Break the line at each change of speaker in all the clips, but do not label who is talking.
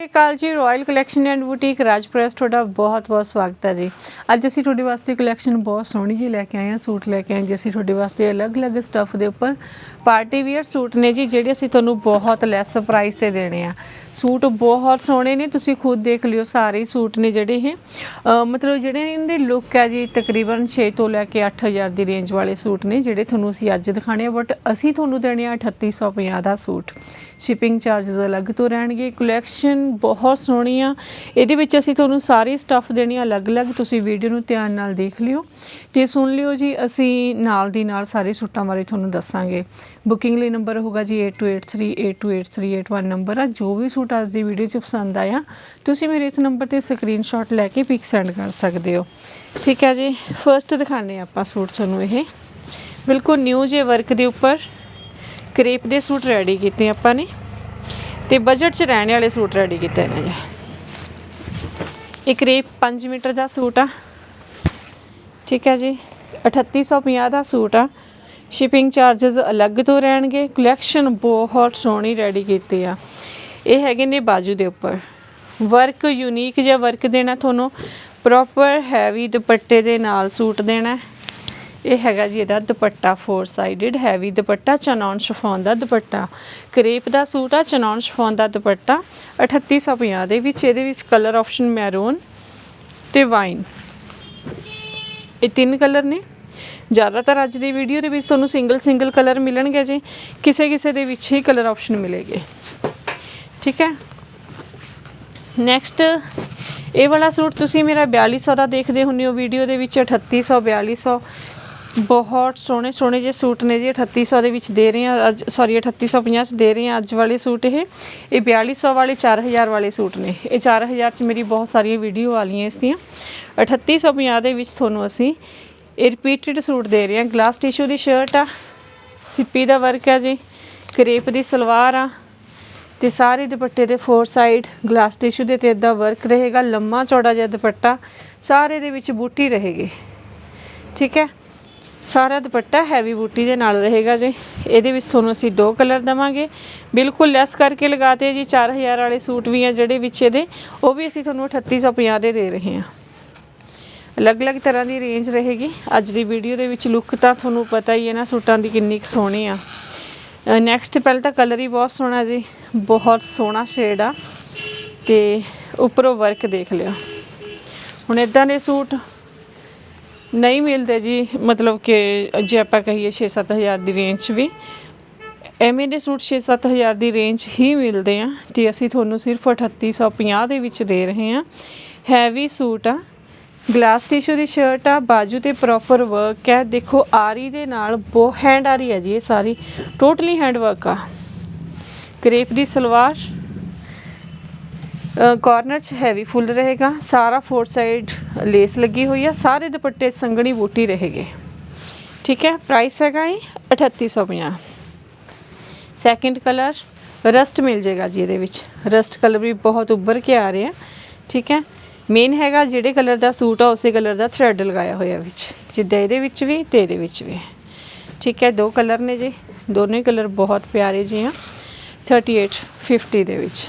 ਸਤਿ ਸ਼੍ਰੀ ਅਕਾਲ ਜੀ ਰਾਇਲ ਕਲੈਕਸ਼ਨ ਐਂਡ ਬੁਟੀਕ ਰਾਜਪ੍ਰੈਸ, ਤੁਹਾਡਾ ਬਹੁਤ-ਬਹੁਤ ਸਵਾਗਤ ਹੈ ਜੀ। ਅੱਜ ਅਸੀਂ ਤੁਹਾਡੇ ਵਾਸਤੇ ਕਲੈਕਸ਼ਨ ਬਹੁਤ ਸੋਹਣੀ ਜੀ ਲੈ ਕੇ ਆਏ ਹਾਂ, ਸੂਟ ਲੈ ਕੇ ਆਏ ਜੀ ਅਸੀਂ ਤੁਹਾਡੇ ਵਾਸਤੇ ਅਲੱਗ-ਅਲੱਗ ਸਟੱਫ ਦੇ ਉੱਪਰ। ਪਾਰਟੀ ਵੇਅਰ ਸੂਟ ਨੇ ਜੀ, ਜਿਹੜੇ ਅਸੀਂ ਤੁਹਾਨੂੰ ਬਹੁਤ ਲੈਸ ਪ੍ਰਾਈਸ ਤੇ ਦੇਣੇ ਆ। ਸੂਟ ਬਹੁਤ ਸੋਹਣੇ ਨੇ, ਤੁਸੀਂ ਖੁਦ ਦੇਖ ਲਿਓ ਸਾਰੇ ਸੂਟ ਨੇ ਜਿਹੜੇ ਇਹ। ਮਤਲਬ ਜਿਹੜੇ ਇਹਨਾਂ ਲੁੱਕ ਹੈ ਜੀ, ਤਕਰੀਬਨ 6 ਤੋਂ ਲੈ ਕੇ 8000 ਦੀ ਰੇਂਜ ਵਾਲੇ ਸੂਟ ਨੇ, ਜਿਹੜੇ ਤੁਹਾਨੂੰ ਅਸੀਂ ਅੱਜ ਦਿਖਾਣੇ ਆ ਬਟ ਅਸੀਂ ਤੁਹਾਨੂੰ ਦੇਣੇ ਆ 3850 ਦਾ ਸੂਟ। ਸ਼ਿਪਿੰਗ ਚਾਰजेस ਅਲੱਗ ਤੋਂ ਰਹਿਣਗੇ ਕਲੈਕਸ਼ਨ ਬਹੁਤ ਸੋਹਣੀ ਆ। ਇਹਦੇ ਵਿੱਚ ਅਸੀਂ ਤੁਹਾਨੂੰ ਸਾਰੇ ਸਟੱਫ ਦੇਣੇ ਆ, ਅਲੱਗ-ਅਲੱਗ, ਤੁਸੀਂ ਵੀਡੀਓ ਨੂੰ ਧਿਆਨ ਨਾਲ ਦੇਖ ਲਿਓ। ਤੇ ਸੁਣ ਲਿਓ ਜੀ, ਅਸੀਂ ਨਾਲ ਦੀ ਨਾਲ ਸਾਰੇ ਸੂਟਾਂ ਬਾਰੇ ਤੁਹਾਨੂੰ ਦੱਸਾਂਗੇ। ਬੁਕਿੰਗ ਲਈ ਨੰਬਰ ਹੋਗਾ ਜੀ 8283828381 ਨੰਬਰ ਆ। ਜੋ ਵੀ ਸੂਟ ਅੱਜ ਦੀ ਵੀਡੀਓ 'ਚ ਪਸੰਦ ਆਇਆ, ਤੁਸੀਂ ਮੇਰੇ ਇਸ ਨੰਬਰ ਤੇ ਸਕਰੀਨਸ਼ਾਟ ਲੈ ਕੇ ਪਿਕ ਸੈਂਡ ਕਰ ਸਕਦੇ ਹੋ। ਠੀਕ ਹੈ ਜੀ ਫਰਸਟ ਦਿਖਾਣੇ ਆਪਾਂ ਸੂਟ ਤੁਹਾਨੂੰ ਇਹ। ਬਿਲਕੁਲ ਨਿਊ ਜੇ ਵਰਕ ਦੇ ਉੱਪਰ ਕਰੇਪ ਦੇ ਸੂਟ ਰੈਡੀ ਕੀਤੇ ਆਪਾਂ ਨੇ ਤੇ ਬਜਟ 'ਚ ਰਹਿਣ ਵਾਲੇ ਸੂਟ ਰੈਡੀ ਕੀਤੇ ਨੇ ਜੀ। ਇਹ ਕਰੇਪ 5 ਮੀਟਰ ਦਾ ਸੂਟ ਆ। ਠੀਕ ਹੈ ਜੀ 3850 ਦਾ ਸੂਟ ਆ। ਸ਼ਿਪਿੰਗ ਚਾਰजेस ਅਲੱਗ ਤੋਂ ਰਹਿਣਗੇ ਕਲੈਕਸ਼ਨ ਬਹੁਤ ਸੋਹਣੀ ਰੈਡੀ ਕੀਤੀ ਆ। ਇਹ ਹੈਗੇ ਨੇ ਬਾਜੂ ਦੇ ਉੱਪਰ। ਵਰਕ ਯੂਨੀਕ ਜਿਹਾ ਵਰਕ ਦੇਣਾ ਤੁਹਾਨੂੰ। ਪ੍ਰੋਪਰ ਹੈਵੀ ਦੁਪੱਟੇ ਦੇ ਨਾਲ ਸੂਟ ਦੇਣਾ। ਇਹ ਹੈਗਾ ਜੀ ਇਹਦਾ dupatta four sided heavy dupatta chinon chiffon ਦਾ ਦੁਪੱਟਾ। ਕਰੇਪ ਦਾ ਸੂਟ ਆ ਚਨੌਨ ਸ਼ਿਫੋਨ ਦਾ ਦੁਪੱਟਾ। 3850 ਦੇ ਵਿੱਚ, ਇਹਦੇ ਵਿੱਚ ਕਲਰ ਆਪਸ਼ਨ ਮੈਰੂਨ ਤੇ ਵਾਈਨ ਇਹ ਤਿੰਨ ਕਲਰ ਨੇ। ਜ਼ਿਆਦਾਤਰ ਅੱਜ ਦੀ ਵੀਡੀਓ ਦੇ ਵਿੱਚ ਤੁਹਾਨੂੰ ਸਿੰਗਲ ਸਿੰਗਲ ਕਲਰ ਮਿਲਣਗੇ ਜੀ। ਕਿਸੇ ਕਿਸੇ ਦੇ ਵਿੱਚ ਹੀ ਕਲਰ ਆਪਸ਼ਨ ਮਿਲੇਗੇ। ਠੀਕ ਹੈ? ਨੈਕਸਟ ਇਹ ਵਾਲਾ ਸੂਟ ਤੁਸੀਂ ਮੇਰਾ 4200 ਦਾ ਦੇਖਦੇ ਹੁੰਦੇ ਹੋ। ਵੀਡੀਓ ਦੇ ਵਿੱਚ 3800 4200 ਬਹੁਤ ਸੋਹਣੇ ਸੋਹਣੇ ਜਿਹੇ ਸੂਟ ਨੇ ਜੀ। 3800 ਦੇ ਵਿੱਚ ਦੇ ਰਹੇ ਆ ਅੱਜ ਸੌਰੀ 3850 ਚ ਦੇ ਰਹੇ ਆ ਅੱਜ ਵਾਲੇ ਸੂਟ ਇਹ। ਇਹ 4200 ਵਾਲੇ 4000 ਵਾਲੇ ਸੂਟ ਨੇ। ਇਹ 4000 ਚ ਮੇਰੀ ਬਹੁਤ ਸਾਰੀਆਂ ਵੀਡੀਓ ਆ ਵਾਲੀਆਂ ਇਸ ਦੀਆਂ। 3850 ਦੇ ਵਿੱਚ ਤੁਹਾਨੂੰ ਅਸੀਂ ਇਹ ਰਿਪੀਟਡ ਸੂਟ ਦੇ ਰਹੇ ਆ ਗਲਾਸ ਟਿਸ਼ੂ ਦੀ ਸ਼ਰਟ ਆ, ਸਿੱਪੀ ਦਾ ਵਰਕ ਆ ਜੀ, ਕਰੇਪ ਦੀ ਸਲਵਾਰ ਆ, ਤੇ ਸਾਰੇ ਦੁਪੱਟੇ ਦੇ ਫੋਰ ਸਾਈਡ ਗਲਾਸ ਟਿਸ਼ੂ ਦੇ ਤੇ ਇਦਾਂ ਵਰਕ ਰਹੇਗਾ, ਲੰਮਾ ਚੌੜਾ ਜਿਹਾ ਦੁਪੱਟਾ, ਸਾਰੇ ਦੇ ਵਿੱਚ ਬੂਟੀ ਰਹੇਗੀ। ਠੀਕ ਹੈ? ਸਾਰਾ ਦੁਪੱਟਾ ਹੈਵੀ ਬੂਟੀ ਦੇ ਨਾਲ ਰਹੇਗਾ ਜੀ। ਇਹਦੇ ਵਿੱਚ ਤੁਹਾਨੂੰ ਅਸੀਂ ਦੋ ਕਲਰ ਦਵਾਂਗੇ। ਬਿਲਕੁਲ ਲੈਸ ਕਰਕੇ ਲਗਾਤੇ ਜੀ 4000 ਵਾਲੇ ਸੂਟ ਵੀ ਆ ਜਿਹੜੇ ਵਿੱਚ ਇਹਦੇ, ਉਹ ਵੀ ਅਸੀਂ ਤੁਹਾਨੂੰ 3850 ਦੇ ਦੇ ਰਹੇ ਹਾਂ। ਅਲੱਗ-ਅਲੱਗ ਤਰ੍ਹਾਂ ਦੀ ਰੇਂਜ ਰਹੇਗੀ। ਅੱਜ ਦੀ ਵੀਡੀਓ ਦੇ ਵਿੱਚ ਲੁੱਕ ਤਾਂ ਤੁਹਾਨੂੰ ਪਤਾ ਹੀ ਹੈ ਨਾ, ਸੂਟਾਂ ਦੀ ਕਿੰਨੀ ਕੁ ਸੋਹਣੀ ਆ। ਨੈਕਸਟ ਪਹਿਲਾਂ ਤਾਂ ਕਲਰ ਹੀ ਬਹੁਤ ਸੋਹਣਾ ਜੀ। ਬਹੁਤ ਸੋਹਣਾ ਸ਼ੇਡ ਆ। ਤੇ ਉੱਪਰੋਂ ਵਰਕ ਦੇਖ ਲਿਓ। ਹੁਣ ਇਦਾਂ ਦੇ ਸੂਟ ਨਹੀਂ ਮਿਲਦੇ ਜੀ। ਮਤਲਬ ਕਿ ਜੇ ਆਪਾਂ ਕਹੀਏ 6-7000 ਦੀ ਰੇਂਜ 'ਚ ਵੀ। ਐਵੇਂ ਦੇ ਸੂਟ 6-7000 ਦੀ ਰੇਂਜ ਹੀ ਮਿਲਦੇ ਆ। ਤੇ ਅਸੀਂ ਤੁਹਾਨੂੰ ਸਿਰਫ 3850 ਦੇ ਵਿੱਚ ਦੇ ਰਹੇ ਹਾਂ ਹੈਵੀ ਸੂਟ ਆ। ਗਲਾਸ ਟਿਸ਼ੂ ਦੀ ਸ਼ਰਟ ਆ, ਬਾਜੂ ਤੇ ਪ੍ਰੋਪਰ ਵਰਕ ਹੈ ਦੇਖੋ, ਆਰੀ ਦੇ ਨਾਲ ਬਹੁਤ ਹੈਂਡ ਆਰੀ ਹੈ ਜੀ ਇਹ ਸਾਰੀ। ਟੋਟਲੀ ਹੈਂਡ ਵਰਕ ਆ। ਕਰੇਪ ਦੀ ਸਲਵਾਰ ਕਾਰਨਰ 'ਚ ਹੈਵੀ ਫੁੱਲ ਰਹੇਗਾ। ਸਾਰਾ ਫੋਰ ਸਾਈਡ ਲੇਸ ਲੱਗੀ ਹੋਈ ਆ। ਸਾਰੇ ਦੁਪੱਟੇ ਸੰਗਣੀ ਬੂਟੀ ਰਹੇਗੇ। ਠੀਕ ਹੈ ਪ੍ਰਾਈਸ ਹੈਗਾ ਇਹ 3850 ਸੈਕਿੰਡ ਕਲਰ ਰਸਟ ਮਿਲ ਜਾਏਗਾ ਜੀ ਇਹਦੇ ਵਿੱਚ। ਰਸਟ ਕਲਰ ਵੀ ਬਹੁਤ ਉੱਭਰ ਕੇ ਆ ਰਿਹਾ ਠੀਕ ਹੈ ਮੇਨ ਹੈਗਾ ਜਿਹੜੇ ਕਲਰ ਦਾ ਸੂਟ ਆ, ਉਸੇ ਕਲਰ ਦਾ ਥ੍ਰੈਡ ਲਗਾਇਆ ਹੋਇਆ ਵਿੱਚ। ਜਿੱਦਾਂ ਇਹਦੇ ਵਿੱਚ ਵੀ, ਤੇ ਇਹਦੇ ਵਿੱਚ ਵੀ। ਠੀਕ ਹੈ, ਦੋ ਕਲਰ ਨੇ ਜੀ। ਦੋਨੇ ਕਲਰ ਬਹੁਤ ਪਿਆਰੇ ਜੀ ਆ। 3850 ਦੇ ਵਿੱਚ।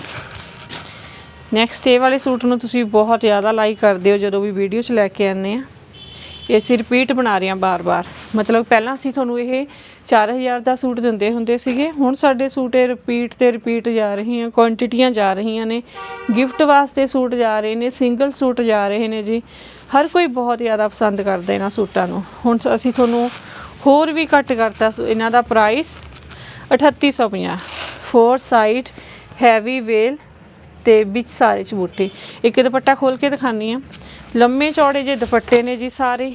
ਨੈਕਸਟ ਇਹ ਵਾਲੇ ਸੂਟ ਨੂੰ ਤੁਸੀਂ ਬਹੁਤ ਜ਼ਿਆਦਾ ਲਾਈਕ ਕਰਦੇ ਹੋ ਜਦੋਂ ਵੀ ਵੀਡੀਓ 'ਚ ਲੈ ਕੇ ਆਉਂਦੇ ਆ। ਇਹ ਅਸੀਂ ਰਿਪੀਟ ਬਣਾ ਰਹੇ ਹਾਂ ਬਾਰ-ਬਾਰ। ਮਤਲਬ ਪਹਿਲਾਂ ਅਸੀਂ ਤੁਹਾਨੂੰ ਇਹ 4000 ਦਾ ਸੂਟ ਦਿੰਦੇ ਹੁੰਦੇ ਸੀਗੇ, ਹੁਣ ਸਾਡੇ ਸੂਟ ਇਹ ਰਿਪੀਟ ਤੇ ਰਿਪੀਟ ਜਾ ਰਹੇ ਆ ਕੁਆਂਟੀਟੀਆਂ ਜਾ ਰਹੀਆਂ ਨੇ। ਗਿਫਟ ਵਾਸਤੇ ਸੂਟ ਜਾ ਰਹੇ ਨੇ ਸਿੰਗਲ ਸੂਟ ਜਾ ਰਹੇ ਨੇ ਜੀ। ਹਰ ਕੋਈ ਬਹੁਤ ਜ਼ਿਆਦਾ ਪਸੰਦ ਕਰਦਾ ਇਹਨਾਂ ਸੂਟਾਂ ਨੂੰ। ਹੁਣ ਅਸੀਂ ਤੁਹਾਨੂੰ ਹੋਰ ਵੀ ਘੱਟ ਕਰਤਾ ਸੋ, ਇਹਨਾਂ ਦਾ ਪ੍ਰਾਈਸ 3850 ਫੋਰ ਸਾਈਡ ਹੈਵੀ ਵੇਲ ਤੇ ਵਿੱਚ ਸਾਰੇ ਚ ਬੂਟੇ ਇੱਕ ਦੁਪੱਟਾ ਖੋਲ ਕੇ ਦਿਖਾਨੀ ਆ ਲੰਮੇ ਚੌੜੇ ਜੇ ਦੁਪੱਟੇ ਨੇ ਜੀ ਸਾਰੇ।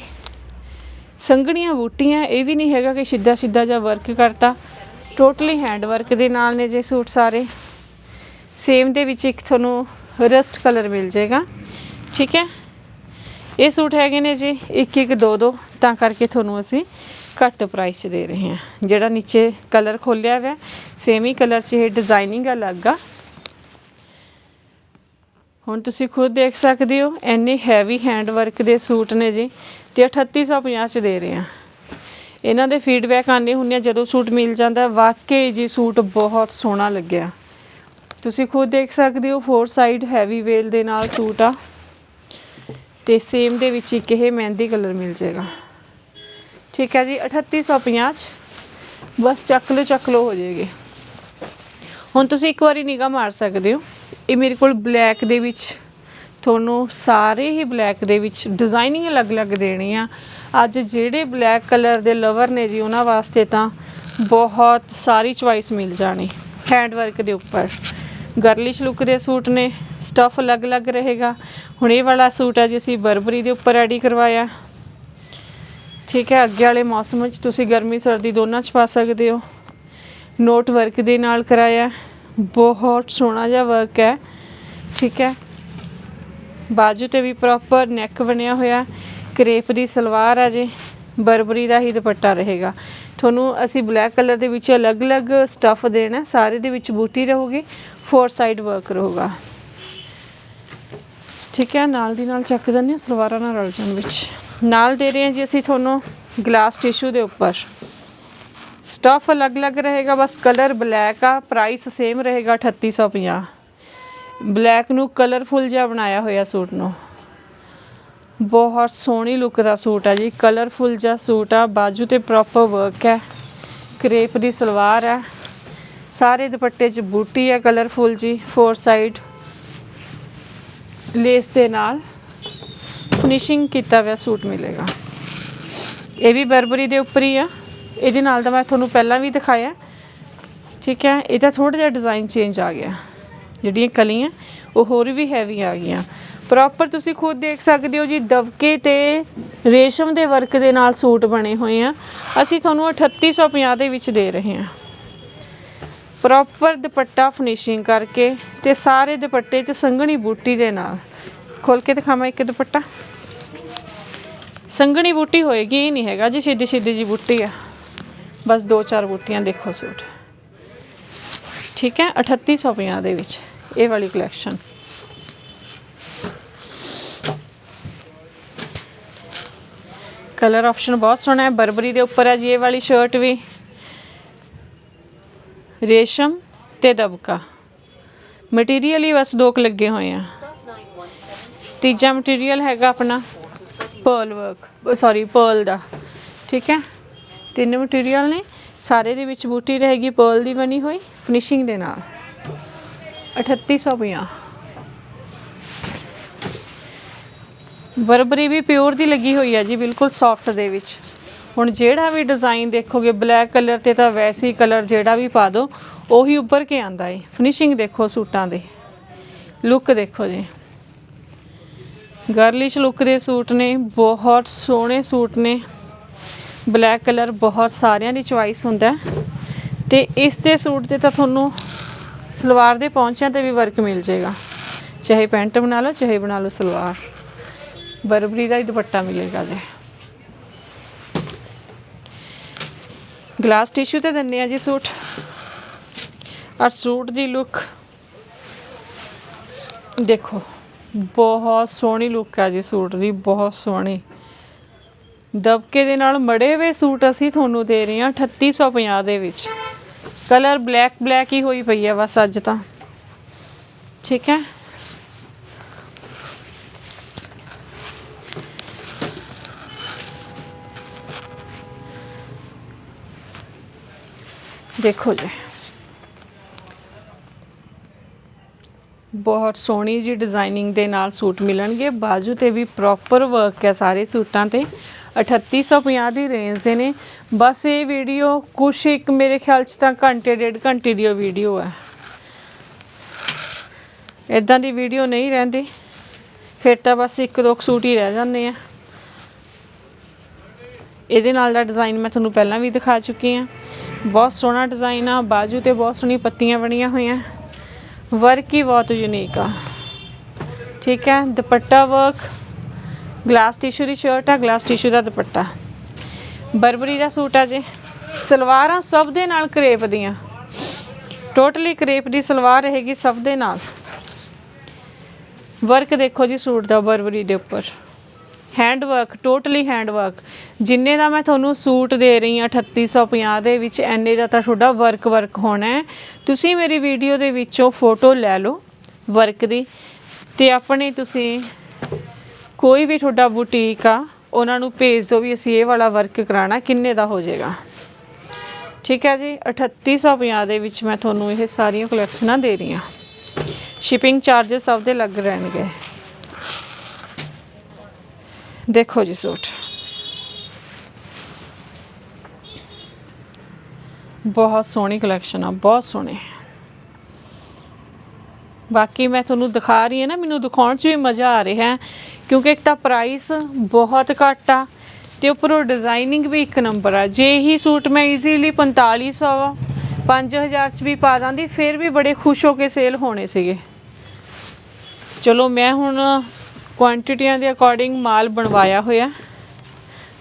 ਸੰਘਣੀਆਂ ਬੂਟੀਆਂ, ਇਹ ਵੀ ਨਹੀਂ ਹੈਗਾ ਕਿ ਸਿੱਧਾ ਸਿੱਧਾ ਜਿਹਾ ਵਰਕ ਕਰਤਾ। ਟੋਟਲੀ ਹੈਂਡ ਵਰਕ ਦੇ ਨਾਲ ਨੇ ਜੇ ਸੂਟ ਸਾਰੇ। ਸੇਮ ਦੇ ਵਿੱਚ ਇੱਕ ਤੁਹਾਨੂੰ ਰਸਟ ਕਲਰ ਮਿਲ ਜਾਏਗਾ। ਠੀਕ ਹੈ? ਇਹ ਸੂਟ ਹੈਗੇ ਨੇ ਜੀ, ਇੱਕ ਇੱਕ ਦੋ ਦੋ, ਤਾਂ ਕਰਕੇ ਤੁਹਾਨੂੰ ਅਸੀਂ ਘੱਟ ਪ੍ਰਾਈਸ 'ਚ ਦੇ ਰਹੇ ਹਾਂ। ਜਿਹੜਾ ਨੀਚੇ ਕਲਰ ਖੋਲਿਆ ਹੋਇਆ ਸੇਮ ਹੀ ਕਲਰ 'ਚ ਇਹ ਡਿਜ਼ਾਈਨਿੰਗ ਅਲੱਗ ਆ। ਹੁਣ ਤੁਸੀਂ ਖੁਦ ਦੇਖ ਸਕਦੇ ਹੋ, ਇੰਨੇ ਹੈਵੀ ਹੈਂਡ ਵਰਕ ਦੇ ਸੂਟ ਨੇ ਜੀ, ਤੇ 3850 ਚ ਦੇ ਰਹੇ ਆ ਇਹਨਾਂ ਦੇ ਫੀਡਬੈਕ ਆਉਂਦੇ ਹੁੰਦੇ ਆ, ਜਦੋਂ ਸੂਟ ਮਿਲ ਜਾਂਦਾ, ਵਾਕਈ ਜੀ ਸੂਟ ਬਹੁਤ ਸੋਹਣਾ ਲੱਗਿਆ। ਤੁਸੀਂ ਖੁਦ ਦੇਖ ਸਕਦੇ ਹੋ ਫੋਰ ਸਾਈਡ ਹੈਵੀ ਵੇਲ ਦੇ ਨਾਲ ਸੂਟ ਆ, ਤੇ ਸੇਮ ਦੇ ਵਿੱਚ ਇੱਕ ਇਹ ਮਹਿੰਦੀ ਕਲਰ ਮਿਲ ਜਾਏਗਾ। ਠੀਕ ਹੈ ਜੀ 3850 ਚ, ਬਸ ਚੱਕ ਲਓ ਚੱਕ ਲਓ ਹੋ ਜਾਏਗੀ। ਹੁਣ ਤੁਸੀਂ ਇੱਕ ਵਾਰੀ ਨਿਗਾਹ ਮਾਰ ਸਕਦੇ ਹੋ। ਇਹ ਮੇਰੇ ਕੋਲ ਬਲੈਕ ਦੇ ਵਿੱਚ, ਤੁਹਾਨੂੰ ਸਾਰੇ ਹੀ ਬਲੈਕ ਦੇ ਵਿੱਚ ਡਿਜ਼ਾਈਨਿੰਗ ਅਲੱਗ-ਅਲੱਗ ਦੇਣੀ ਆ ਅੱਜ ਜਿਹੜੇ ਬਲੈਕ ਕਲਰ ਦੇ ਲਵਰ ਨੇ ਜੀ ਉਹਨਾਂ ਵਾਸਤੇ ਤਾਂ ਬਹੁਤ ਸਾਰੀ ਚੁਆਇਸ ਮਿਲ ਜਾਣੀ ਹੈਂਡ ਵਰਕ ਦੇ ਉੱਪਰ। ਗਰਲਿਸ਼ ਲੁੱਕ ਦੇ ਸੂਟ ਨੇ ਸਟਫ ਅਲੱਗ-ਅਲੱਗ ਰਹੇਗਾ। ਹੁਣ ਇਹ ਵਾਲਾ ਸੂਟ ਆ ਜੀ ਅਸੀਂ ਬਰਬਰੀ ਦੇ ਉੱਪਰ ਐਡੀ ਕਰਵਾਇਆ। ਠੀਕ ਹੈ, ਅੱਗੇ ਵਾਲੇ ਮੌਸਮ ਵਿੱਚ ਤੁਸੀਂ ਗਰਮੀ, ਸਰਦੀ ਦੋਨਾਂ 'ਚ ਪਾ ਸਕਦੇ ਹੋ। ਨੋਟ ਵਰਕ ਦੇ ਨਾਲ ਕਰਾਇਆ। ਬਹੁਤ ਸੋਹਣਾ ਜਿਹਾ ਵਰਕ ਹੈ। ਠੀਕ ਹੈ। ਬਾਜੂ ਤੇ ਵੀ ਪ੍ਰੋਪਰ ਨੈਕ ਬਣਿਆ ਹੋਇਆ। ਕਰੇਪ ਦੀ ਸਲਵਾਰ ਆ ਜੀ। ਬਰਬਰੀ ਦਾ ਹੀ ਦੁਪੱਟਾ ਰਹੇਗਾ। ਤੁਹਾਨੂੰ ਅਸੀਂ ਬਲੈਕ ਕਲਰ ਦੇ ਵਿੱਚ ਅਲੱਗ-ਅਲੱਗ ਸਟਫ ਦੇਣਾ। ਸਾਰੇ ਦੇ ਵਿੱਚ ਬੂਟੀ ਰਹੂਗੀ। ਫੋਰ ਸਾਈਡ ਵਰਕ ਰਹੂਗਾ। ਠੀਕ ਹੈ। ਨਾਲ ਦੀ ਨਾਲ ਚੱਕ ਦਿੰਦੇ ਹਾਂ। ਸਲਵਾਰਾਂ ਨਾਲ ਰਲ ਜਾਣ ਵਿੱਚ। ਨਾਲ ਦੇ ਰਹੇ ਹਾਂ ਜੀ ਅਸੀਂ ਤੁਹਾਨੂੰ ਗਲਾਸ ਟਿਸ਼ੂ ਦੇ ਉੱਪਰ। ਸਟਫ ਅਲੱਗ-ਅਲੱਗ ਰਹੇਗਾ, ਬਸ ਕਲਰ ਬਲੈਕ ਆ ਪ੍ਰਾਈਸ ਸੇਮ ਰਹੇਗਾ 3850 ਬਲੈਕ ਨੂੰ ਕਲਰਫੁਲ ਜਿਹਾ ਬਣਾਇਆ ਹੋਇਆ ਸੂਟ ਨੂੰ। ਬਹੁਤ ਸੋਹਣੀ ਲੁੱਕ ਦਾ ਸੂਟ ਆ ਜੀ ਕਲਰਫੁਲ ਜਿਹਾ ਸੂਟ ਆ, ਬਾਜੂ ਤੇ ਪ੍ਰੋਪਰ ਵਰਕ ਹੈ ਕਰੇਪ ਦੀ ਸਲਵਾਰ ਹੈ। ਸਾਰੇ ਦੁਪੱਟੇ 'ਚ ਬੂਟੀ ਹੈ ਕਲਰਫੁਲ ਜੀ ਫੋਰ ਸਾਈਡ ਲੇਸ ਦੇ ਨਾਲ ਫਿਨਿਸ਼ਿੰਗ ਕੀਤਾ ਹੋਇਆ ਸੂਟ ਮਿਲੇਗਾ। ਇਹ ਵੀ ਬਰਬਰੀ ਦੇ ਉੱਪਰ ਹੀ ਆ। ਇਹਦੇ ਨਾਲ ਤਾਂ ਮੈਂ ਤੁਹਾਨੂੰ ਪਹਿਲਾਂ ਵੀ ਦਿਖਾਇਆ। ਠੀਕ ਹੈ, ਇਹਦਾ ਥੋੜਾ ਜਿਹਾ ਡਿਜ਼ਾਈਨ ਚੇਂਜ ਆ ਗਿਆ। ਜਿਹੜੀਆਂ ਕਲੀਆਂ, ਉਹ ਹੋਰ ਵੀ ਹੈਵੀ ਆ ਗਈਆਂ। ਪ੍ਰੋਪਰ ਤੁਸੀਂ ਖੁਦ ਦੇਖ ਸਕਦੇ ਹੋ ਜੀ, ਦਬਕੇ ਤੇ ਰੇਸ਼ਮ ਦੇ ਵਰਕ ਦੇ ਨਾਲ ਸੂਟ ਬਣੇ ਹੋਏ ਆ। ਅਸੀਂ ਤੁਹਾਨੂੰ 3850 ਦੇ ਵਿੱਚ ਦੇ ਰਹੇ ਹਾਂ। ਪ੍ਰੋਪਰ ਦੁਪੱਟਾ ਫਿਨਿਸ਼ਿੰਗ ਕਰਕੇ ਤੇ ਸਾਰੇ ਦੁਪੱਟੇ 'ਚ ਸੰਘਣੀ ਬੂਟੀ ਦੇ ਨਾਲ। ਖੋਲ ਕੇ ਦਿਖਾਵਾਂ ਇੱਕ ਦੁਪੱਟਾ। ਸੰਘਣੀ ਬੂਟੀ ਹੋਏਗੀ, ਇਹ ਨਹੀਂ ਹੈਗਾ ਜੀ ਸਿੱਧੀ ਸਿੱਧੀ ਜੀ ਬੂਟੀ ਆ। ਬਸ ਦੋ ਚਾਰ ਬੂਟੀਆਂ ਦੇਖੋ ਸੂਟ। ਠੀਕ ਹੈ 3850 ਦੇ ਵਿੱਚ ਇਹ ਵਾਲੀ ਕਲੈਕਸ਼ਨ ਕਲਰ ਆਪਸ਼ਨ ਬਹੁਤ ਸੋਹਣਾ ਹੈ, ਬਰਬਰੀ ਦੇ ਉੱਪਰ ਹੈ ਜੀ ਇਹ ਵਾਲੀ ਸ਼ਰਟ ਵੀ। ਰੇਸ਼ਮ ਤੇ ਦਬਕਾ। ਮਟੀਰੀਅਲ ਹੀ ਬਸ ਦੋ ਕੁ ਲੱਗੇ ਹੋਏ ਆ। ਤੀਜਾ ਮਟੀਰੀਅਲ ਹੈਗਾ ਆਪਣਾ ਪਰਲ ਵਰਕ ਸੌਰੀ ਪਰਲ ਦਾ। ਠੀਕ ਹੈ ਤਿੰਨ ਮਟੀਰੀਅਲ ਨੇ। ਸਾਰੇ ਦੇ ਵਿੱਚ ਬੂਟੀ ਰਹੇਗੀ ਪਰਲ ਦੀ ਬਣੀ ਹੋਈ ਫਿਨਿਸ਼ਿੰਗ ਦੇ ਨਾਲ। 3850 ਬਰਬਰੀ ਵੀ ਪਿਓਰ ਦੀ ਲੱਗੀ ਹੋਈ ਹੈ ਜੀ, ਬਿਲਕੁਲ ਸੌਫਟ ਦੇ ਵਿੱਚ। ਹੁਣ ਜਿਹੜਾ ਵੀ ਡਿਜ਼ਾਈਨ ਦੇਖੋਗੇ ਬਲੈਕ ਕਲਰ ਤੇ ਤਾਂ ਵੈਸੀ ਕਲਰ ਜਿਹੜਾ ਵੀ ਪਾ ਦਿਓ ਉਹੀ ਉੱਭਰ ਕੇ ਆਂਦਾ ਏ। ਫਿਨਿਸ਼ਿੰਗ ਦੇਖੋ ਸੂਟਾਂ ਦੇ। ਲੁੱਕ ਦੇਖੋ ਜੀ। ਗਰਲਿਸ਼ ਲੁੱਕ ਦੇ ਸੂਟ ਨੇ, ਬਹੁਤ ਸੋਹਣੇ ਸੂਟ ਨੇ। ਬਲੈਕ ਕਲਰ ਬਹੁਤ ਸਾਰਿਆਂ ਦੀ ਚੁਆਇਸ ਹੁੰਦਾ ਹੈ। ਤੇ ਇਸ ਦੇ ਸੂਟ ਤੇ ਤਾਂ ਤੁਹਾਨੂੰ ਸਲਵਾਰ ਦੇ ਪੌਂਚਿਆਂ ਤੇ ਵੀ ਵਰਕ ਮਿਲ ਜਾਏਗਾ। ਚਾਹੇ ਪੈਂਟ ਬਣਾ ਲਓ, ਚਾਹੇ ਬਣਾ ਲਓ ਸਲਵਾਰ। ਬਰਬਰੀ ਦਾ ਹੀ ਦੁਪੱਟਾ ਮਿਲੇਗਾ ਜੀ। ਗਲਾਸ ਟਿਸ਼ੂ ਤੇ ਦਿੰਨੇ ਆ ਜੀ ਸੂਟ। ਔਰ ਸੂਟ ਦੀ ਲੁੱਕ ਦੇਖੋ, ਬਹੁਤ ਸੋਹਣੀ ਲੁੱਕ ਹੈ ਜੀ ਸੂਟ ਦੀ, ਬਹੁਤ ਸੋਹਣੀ। ਦਬਕੇ ਦੇ ਨਾਲ ਮੜੇ ਹੋਏ ਸੂਟ ਅਸੀਂ ਤੁਹਾਨੂੰ ਦੇ ਰਹੇ ਹਾਂ 3850 ਦੇ ਵਿੱਚ। ਕਲਰ ਬਲੈਕ ਬਲੈਕ ਹੀ ਹੋਈ ਪਈ ਹੈ ਬਸ ਅੱਜ ਤਾਂ। ਠੀਕ ਹੈ? ਦੇਖੋ ਜੀ। ਬਹੁਤ ਸੋਹਣੀ ਜੀ ਡਿਜ਼ਾਈਨਿੰਗ ਦੇ ਨਾਲ ਸੂਟ ਮਿਲਣਗੇ। ਬਾਜੂ ਤੇ ਵੀ ਪ੍ਰੋਪਰ ਵਰਕ ਹੈ ਸਾਰੇ ਸੂਟਾਂ ਤੇ। 3850 ਦੀ ਰੇਂਜ ਦੇ ਨੇ। ਬਸ ਇਹ ਵੀਡੀਓ ਕੁਛ ਇੱਕ ਮੇਰੇ ਖਿਆਲ ਚ ਤਾਂ ਘੰਟੇ, ਡੇਢ ਘੰਟੇ ਦੀ ਵੀਡੀਓ ਹੈ। ਇਦਾਂ ਦੀ ਵੀਡੀਓ ਨਹੀਂ ਰਹਿੰਦੀ। ਫਿਰ ਤਾਂ ਬਸ ਇੱਕ ਦੋ ਕੁ ਸੂਟ ਹੀ ਰਹਿ ਜਾਂਦੇ ਆ। ਇਹਦੇ ਨਾਲ ਦਾ ਡਿਜ਼ਾਈਨ ਮੈਂ ਤੁਹਾਨੂੰ ਪਹਿਲਾਂ ਵੀ ਦਿਖਾ ਚੁੱਕੀ ਹਾਂ। ਬਹੁਤ ਸੋਹਣਾ ਡਿਜ਼ਾਈਨ ਆ। ਬਾਜੂ ਤੇ ਬਹੁਤ ਸੋਹਣੀ ਪੱਤੀਆਂ ਬਣੀਆਂ ਹੋਈਆਂ। ਵਰਕ ਹੀ ਬਹੁਤ ਯੂਨੀਕ ਆ। ਠੀਕ ਹੈ, ਦੁਪੱਟਾ ਵਰਕ ਗਲਾਸ ਟਿਸ਼ੂ ਦੀ ਸ਼ਰਟ ਆ ਗਲਾਸ ਟਿਸ਼ੂ ਦਾ ਦੁਪੱਟਾ। ਬਰਬਰੀ ਦਾ ਸੂਟ ਆ ਜੀ। ਸਲਵਾਰਾਂ ਸਭ ਦੇ ਨਾਲ ਕਰੇਪ ਦੀਆਂ। ਟੋਟਲੀ ਕਰੇਪ ਦੀ ਸਲਵਾਰ ਰਹੇਗੀ ਸਭ ਦੇ ਨਾਲ। ਵਰਕ ਦੇਖੋ ਜੀ ਸੂਟ ਦਾ ਬਰਬਰੀ ਦੇ ਉੱਪਰ। Hand work totally hand work ਜਿੰਨੇ ਦਾ ਮੈਂ ਤੁਹਾਨੂੰ ਸੂਟ ਦੇ ਰਹੀ ਹਾਂ 3850 ਦੇ ਵਿੱਚ, ਐਨੇ ਦਾ ਤਾਂ ਤੁਹਾਡਾ ਵਰਕ ਵਰਕ ਹੋਣਾ ਹੈ। ਤੁਸੀਂ ਮੇਰੀ ਵੀਡੀਓ ਦੇ ਵਿੱਚੋਂ ਫੋਟੋ ਲੈ ਲਓ ਵਰਕ ਦੀ। ਤੇ ਆਪਣੇ ਤੁਸੀਂ ਕੋਈ ਵੀ ਤੁਹਾਡਾ ਬੁਟੀਕ ਆ, ਉਹਨਾਂ ਨੂੰ ਭੇਜ ਦਿਓ ਵੀ ਅਸੀਂ ਇਹ ਵਾਲਾ ਵਰਕ ਕਰਾਣਾ ਕਿੰਨੇ ਦਾ ਹੋ ਜਾਏਗਾ। ਠੀਕ ਹੈ ਜੀ 3850 ਦੇ ਵਿੱਚ ਮੈਂ ਤੁਹਾਨੂੰ ਇਹ ਸਾਰੀਆਂ ਕਲੈਕਸ਼ਨਾਂ ਦੇ ਰਹੀ ਹਾਂ। ਸ਼ਿਪਿੰਗ ਚਾਰजेस ਸਭ ਦੇ ਲੱਗ ਰਹਿਣਗੇ। ਦੇਖੋ ਜੀ ਸੂਟ। ਬਹੁਤ ਸੋਹਣੀ ਕਲੈਕਸ਼ਨ ਆ, ਬਹੁਤ ਸੋਹਣੇ। ਬਾਕੀ ਮੈਂ ਤੁਹਾਨੂੰ ਦਿਖਾ ਰਹੀ ਹਾਂ ਨਾ, ਮੈਨੂੰ ਦਿਖਾਉਣ 'ਚ ਵੀ ਮਜ਼ਾ ਆ ਰਿਹਾ ਹੈ, ਕਿਉਂਕਿ ਇੱਕ ਤਾਂ ਪ੍ਰਾਈਸ ਬਹੁਤ ਘੱਟ ਆ ਤੇ ਉੱਪਰੋਂ ਡਿਜ਼ਾਈਨਿੰਗ ਵੀ ਇੱਕ ਨੰਬਰ ਆ। ਜੇ ਹੀ ਸੂਟ ਮੈਂ ਈਜ਼ੀਲੀ 4500 5000 ਚ ਵੀ ਪਾ ਦਾਂਦੀ ਫਿਰ ਵੀ ਬੜੇ ਖੁਸ਼ ਹੋ ਕੇ ਸੇਲ ਹੋਣੇ ਸੀਗੇ। ਚਲੋ ਮੈਂ ਹੁਣ ਕੁਆਂਟੀਟੀਆਂ ਦੇ ਅਕੋਰਡਿੰਗ ਮਾਲ ਬਣਵਾਇਆ ਹੋਇਆ।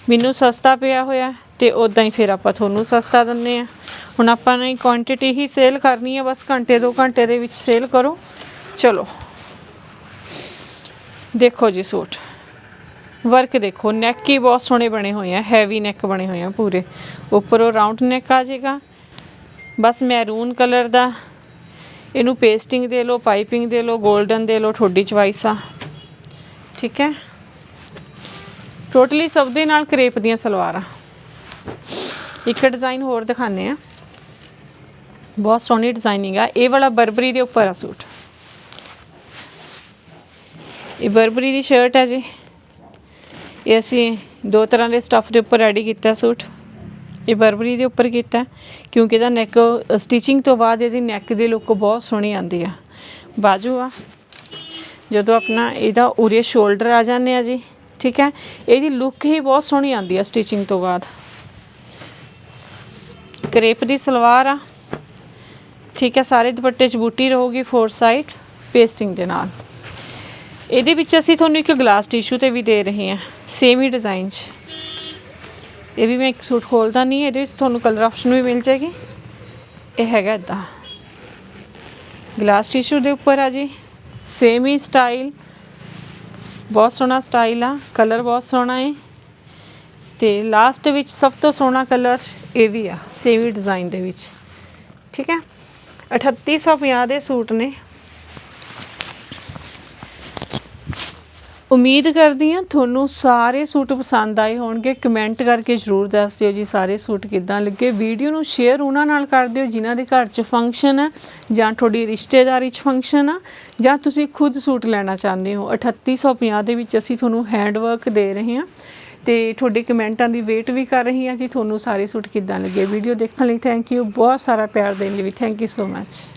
ਮੈਨੂੰ ਸਸਤਾ ਪਿਆ ਹੋਇਆ ਤੇ ਉਦਾਂ ਹੀ ਫਿਰ ਆਪਾਂ ਤੁਹਾਨੂੰ ਸਸਤਾ ਦਿੰਨੇ ਆ ਹੁਣ ਆਪਾਂ ਨੇ ਕੁਆਂਟੀਟੀ ਹੀ ਸੇਲ ਕਰਨੀ ਹੈ, ਬਸ ਘੰਟੇ ਦੋ ਘੰਟੇ ਦੇ ਵਿੱਚ ਸੇਲ ਕਰੋ। ਚਲੋ। ਦੇਖੋ ਜੀ ਸੂਟ। ਵਰਕ ਦੇਖੋ ਨੈਕ ਹੀ ਬਹੁਤ ਸੋਹਣੇ ਬਣੇ ਹੋਏ ਆ ਹੈਵੀ ਨੈਕ ਬਣੇ ਹੋਏ ਆ ਪੂਰੇ। ਉੱਪਰੋਂ ਰਾਉਂਡ ਨੈਕ ਆ ਜਾਏਗਾ। ਬਸ ਮੈਰੂਨ ਕਲਰ ਦਾ। ਇਹਨੂੰ ਪੇਸਟਿੰਗ ਦੇ ਲਓ ਪਾਈਪਿੰਗ ਦੇ ਲਓ 골ਡਨ ਦੇ ਲਓ, ਤੁਹਾਡੀ ਚੁਆਇਸ ਆ। ਠੀਕ ਹੈ। ਟੋਟਲੀ ਸਭ ਦੇ ਨਾਲ ਕਰੇਪ ਦੀਆਂ ਸਲਵਾਰਾਂ। ਇੱਕ ਡਿਜ਼ਾਈਨ ਹੋਰ ਦਿਖਾਣੇ ਆ ਬਹੁਤ ਸੋਹਣੀ ਡਿਜ਼ਾਈਨਿੰਗ ਆ। ਇਹ ਵਾਲਾ ਬਰਬਰੀ ਦੇ ਉੱਪਰ ਆ ਸੂਟ। ਇਹ ਬਰਬਰੀ ਦੀ ਸ਼ਰਟ ਹੈ ਜੀ। ਇਹ ਅਸੀਂ ਦੋ ਤਰ੍ਹਾਂ ਦੇ ਸਟੱਫ ਦੇ ਉੱਪਰ ਰੈਡੀ ਕੀਤਾ ਸੂਟ। ਇਹ ਬਰਬਰੀ ਦੇ ਉੱਪਰ ਕੀਤਾ। ਕਿਉਂਕਿ ਇਹਦਾ ਨੈਕ ਸਟਿਚਿੰਗ ਤੋਂ ਬਾਅਦ ਇਹਦੀ ਨੈਕ ਦੀ ਲੁੱਕ ਬਹੁਤ ਸੋਹਣੀ ਆਉਂਦੀ ਆ। ਬਾਜੂ ਆ। ਜਦੋਂ ਆਪਣਾ ਇਹਦਾ ਉਰੇ ਸ਼ੋਲਡਰ ਆ ਜਾਂਦੇ ਆ ਜੀ, ਠੀਕ ਹੈ? ਇਹਦੀ ਲੁੱਕ ਹੀ ਬਹੁਤ ਸੋਹਣੀ ਆਉਂਦੀ ਆ ਸਟਿਚਿੰਗ ਤੋਂ ਬਾਅਦ। ਕਰੇਪ ਦੀ ਸਲਵਾਰ ਆ, ਠੀਕ ਹੈ? ਸਾਰੇ ਦੁਪੱਟੇ 'ਚ ਬੂਟੀ ਰਹੂਗੀ ਫੋਰ ਸਾਈਡ ਪੇਸਟਿੰਗ ਦੇ ਨਾਲ। ਇਹਦੇ ਵਿੱਚ ਅਸੀਂ ਤੁਹਾਨੂੰ ਇੱਕ ਗਲਾਸ ਟਿਸ਼ੂ ਤੇ ਵੀ ਦੇ ਰਹੇ ਹਾਂ ਸੇਮ ਹੀ ਡਿਜ਼ਾਈਨ 'ਚ। ਇਹ ਵੀ ਮੈਂ ਇੱਕ ਸੂਟ ਖੋਲਦਾ ਨਹੀਂ, ਇਹਦੇ ਵਿੱਚ ਤੁਹਾਨੂੰ ਕਲਰ ਆਪਸ਼ਨ ਵੀ ਮਿਲ ਜਾਏਗੀ। ਇਹ ਹੈਗਾ ਇਦਾਂ ਗਲਾਸ ਟਿਸ਼ੂ ਦੇ ਉੱਪਰ ਆ ਜੀ। ਸੇਮ ਹੀ ਸਟਾਈਲ ਬਹੁਤ ਸੋਹਣਾ ਸਟਾਈਲ ਆ ਕਲਰ ਬਹੁਤ ਸੋਹਣਾ ਹੈ ਤੇ ਲਾਸਟ ਵਿੱਚ ਸਭ ਤੋਂ ਸੋਹਣਾ ਕਲਰ ਇਹ ਵੀ ਆ ਸੇਮ ਹੀ ਡਿਜ਼ਾਈਨ ਦੇ ਵਿੱਚ। ਠੀਕ ਹੈ? 3850 ਦੇ ਸੂਟ ਨੇ। ਉਮੀਦ ਕਰਦੀ ਹਾਂ ਤੁਹਾਨੂੰ ਸਾਰੇ ਸੂਟ ਪਸੰਦ ਆਏ ਹੋਣਗੇ। ਕਮੈਂਟ ਕਰਕੇ ਜਰੂਰ ਦੱਸ ਦਿਓ ਜੀ ਸਾਰੇ ਸੂਟ ਕਿੱਦਾਂ ਲੱਗੇ। ਵੀਡੀਓ ਨੂੰ ਸ਼ੇਅਰ ਉਹਨਾਂ ਨਾਲ ਕਰ ਦਿਓ ਜਿਨ੍ਹਾਂ ਦੇ ਘਰ 'ਚ ਫੰਕਸ਼ਨ ਹੈ ਜਾਂ ਤੁਹਾਡੀ ਰਿਸ਼ਤੇਦਾਰੀ 'ਚ ਫੰਕਸ਼ਨ ਆ ਜਾਂ ਤੁਸੀਂ ਖੁਦ ਸੂਟ ਲੈਣਾ ਚਾਹੁੰਦੇ ਹੋ। 3850 ਦੇ ਵਿੱਚ ਅਸੀਂ ਤੁਹਾਨੂੰ ਹੈਂਡ ਵਰਕ ਦੇ ਰਹੇ ਹਾਂ ਤੇ ਤੁਹਾਡੇ ਕਮੈਂਟਾਂ ਦੀ ਵੇਟ ਵੀ ਕਰ ਰਹੀ ਹਾਂ ਜੀ। ਤੁਹਾਨੂੰ ਸਾਰੇ ਸੂਟ ਕਿੱਦਾਂ ਲੱਗੇ। ਵੀਡੀਓ ਦੇਖਣ ਲਈ ਥੈਂਕ ਯੂ ਬਹੁਤ ਸਾਰਾ ਪਿਆਰ ਦੇਣ ਲਈ ਵੀ ਥੈਂਕ ਯੂ ਸੋ ਮੱਚ